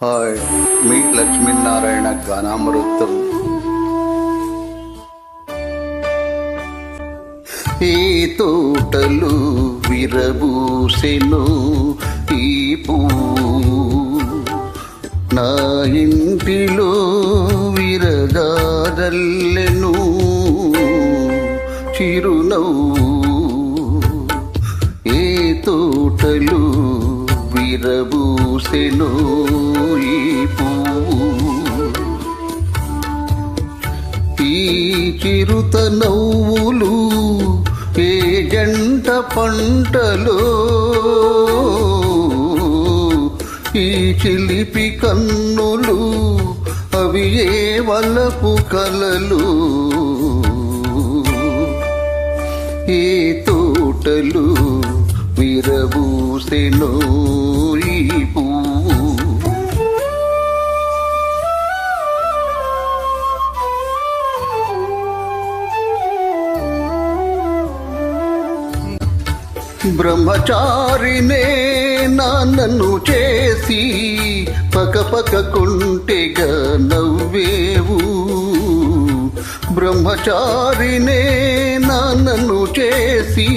Hi మీ లక్ష్మీనారాయణ గానామృతం ఈ తోటలు విరబూసెను ఈ పువ్వు నా ఇంటిలో విరగాదల్లెను. చిరునవ్వు ఏ తోటలు విరబూసెను చిరుత నవ్వులు ఏ జంట పంటలో? ఈ చిలిపి కన్నులు అవి ఏ వలపు కలలు? ఏ తోటలు విరబూసెను ఈ బ్రహ్మచారినే నాన్నను చేసి పక పక కుంటెగా నవ్వేవు బ్రహ్మచారినే నాన్నను చేసి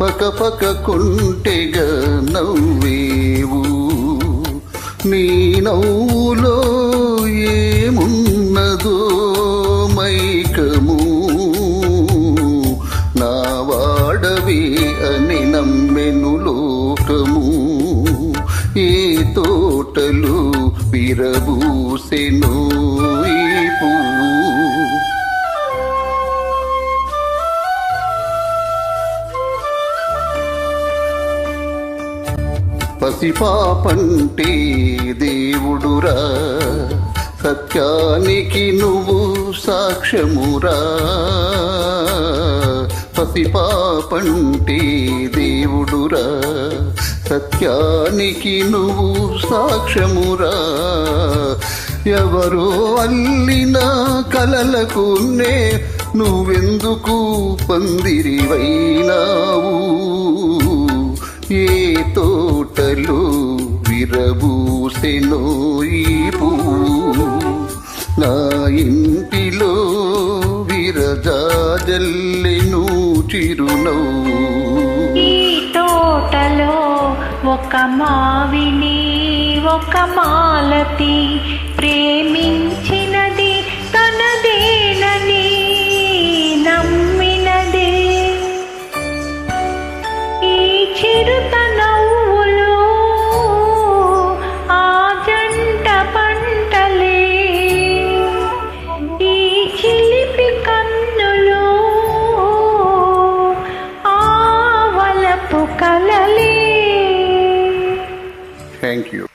పక పక కుంటెగా నవ్వేవు నీ నవ్వులో ఏమున్నదో మైకము. నా వాడవే అని నమ్మెను లోకము ఏ తోటలు విరబూసెను ఈ పువ్వు. పసిపాపంటే దేవుడురా సత్యానికి నువ్వు సాక్ష్యమురా. పసిపాపంటే దేవుడురా. సత్యానికి నువ్వు సాక్ష్యమురా. ఎవరో అల్లిన కలలకు నే నువ్వెందుకు పందిరివైనావు? ఏ తోటలో విరబూసెనో ఈ పువ్వు? నా ఇంటిలో విరజాజల్లెను చిరునవ్వు ఈ తోటలో ఒక మావిని ఒక మాలతి ప్రే ఆ వలపు కలలే థ్యాంక్ యూ